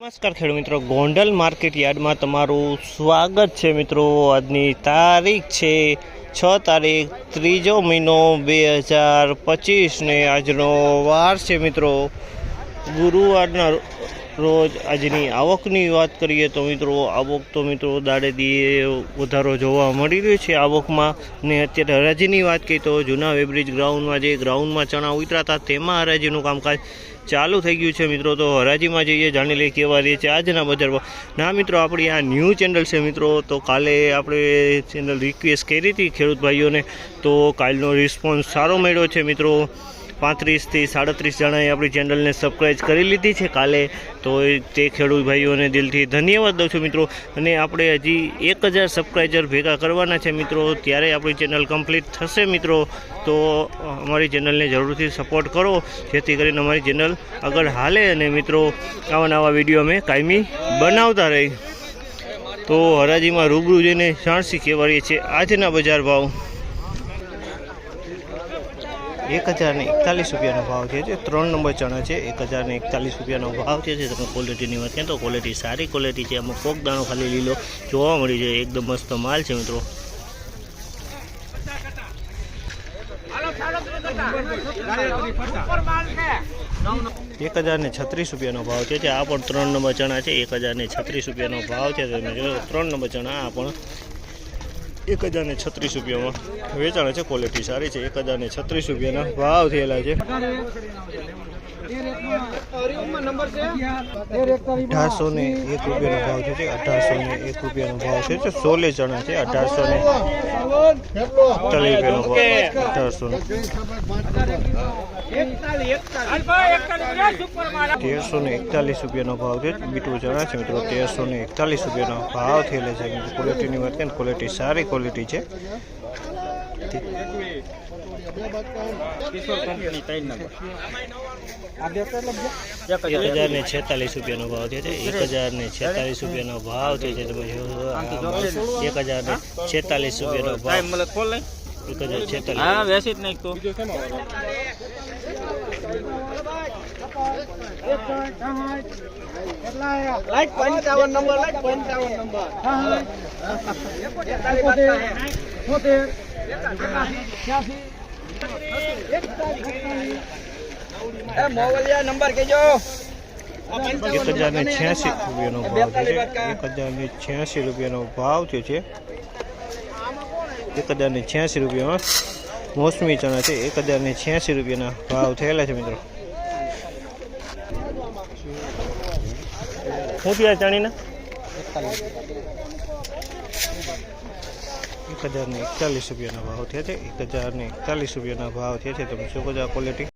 નમસ્કાર ખેડૂત મિત્રો, ગોંડલ માર્કેટ યાર્ડમાં તમારું સ્વાગત છે મિત્રો. આજની તારીખ છે છ તારીખ, ત્રીજો મહિનો બે હજાર પચીસને આજનો વાર છે મિત્રો. ગુરુવારના રોજ આજની આવકની વાત કરીએ તો મિત્રો, આવક તો મિત્રો દાડે દીએ વધારો જોવા મળી રહ્યો છે આવકમાં. ને અત્યારે હરાજીની વાત કરીએ તો જૂના વેબ્રિજ ગ્રાઉન્ડમાં જે ગ્રાઉન્ડમાં ચણા ઉતરા હતા તેમાં હરાજીનું કામકાજ ચાલુ થઈ ગયું છે મિત્રો. તો હરાજીમાં જઈએ, જાણી લઈએ કેવા રહે છે આજના બજારમાં ના મિત્રો, આપણી આ ન્યૂ ચેનલ છે મિત્રો. તો કાલે આપણે ચેનલ રિક્વેસ્ટ કરી હતી ખેડૂત ભાઈઓને. તો કાલનો રિસ્પોન્સ સારો મળ્યો છે મિત્રો. પાંત્રીસથી સાડત્રીસ જણાએ આપણી ચેનલને સબસ્ક્રાઈબ કરી લીધી છે કાલે. તો તે ખેડૂત ભાઈઓને દિલથી ધન્યવાદ દઉં છું મિત્રો. અને આપણે હજી એક હજાર સબસ્ક્રાઈબર ભેગા કરવાના છે મિત્રો. ત્યારે આપણી ચેનલ કમ્પ્લીટ થશે મિત્રો. તો અમારી ચેનલને જરૂરથી સપોર્ટ કરો. જેથી કરીને અમારી ચેનલ આગળ હાલે અને મિત્રો, આવા નવા વીડિયો અમે કાયમી બનાવતા રહી તો હરાજીમાં રૂબરૂ જઈને જાણસી કહેવાય છે આજના બજાર ભાવ. એક હજારને એકતાલીસ રૂપિયાનો ભાવ છે. જે ત્રણ નંબર ચણા છે એક હજારને એકતાલીસ રૂપિયાનો ભાવ છે. જે તમે ક્વોલિટીની વાત કરીએ તો ક્વોલિટી સારી ક્વોલિટી છે. આમાં કોક દાણો ખાલી લીલો જોવા મળી જાય. એકદમ મસ્ત માલ છે મિત્રો. એક હજાર ને છત્રીસ રૂપિયાનો ભાવ છે. જે આ પણ ત્રણ નંબર ચણા છે. એક હજાર ને છત્રીસ રૂપિયાનો ભાવ છે. તમે ત્રણ નંબર ચણા આ પણ એક હજાર ને છત્રીસ રૂપિયામાં વેચાણ છે ક્વોલિટી સારી છે એક હજાર ને છત્રીસ રૂપિયાના ભાવ થયેલા છે. અઢારસો ને એક રૂપિયાનો ભાવ છે અઢારસો ને એક રૂપિયાનો ભાવ છે જે સોલે ચણા છે અઢારસો ને ચાલી રૂપિયાનો ભાવ અઢારસો તેરસો ને એકતાલીસ રૂપિયાનો ભાવ છે બીટું ચણા છે મિત્રો તેરસો ને એકતાલીસ રૂપિયાનો ભાવ થયેલો છે. ક્વોલિટીની વાત કરીએ ક્વોલિટી સારી ક્વોલિટી છે. એક હજાર ને છેતાલીસ રૂપિયાનો ભાવ છે. એક હજાર ને છેતાલીસ રૂપિયાનો ભાવ છે. જે તમે. એક હજાર ને છેતાલીસ રૂપિયાનો ભાવ. એક હજાર છેતાલીસ. હા વેસી જ નહીં લાઈટ પંચાવન નંબર લાઈટ પંચાવન નંબર. એ મોવલિયા નંબર કેજો એક હજાર ને છ્યાસી રૂપિયાનો ભાવ છે એક હજાર ને છ્યાસી રૂપિયાનો ભાવ થયો છે એક હજાર ને છ્યાસી રૂપિયામાં મોસમી ચણા છે એક હજાર ને છ્યાસી રૂપિયાના ભાવ થયેલા છે મિત્રો શું થયા ચાણીના એક હજારને એકતાલીસ રૂપિયાના ભાવ થયા છે. એક હજારને એકતાલીસ રૂપિયાના ભાવ થયા છે. તમે શું કહો ક્વોલિટી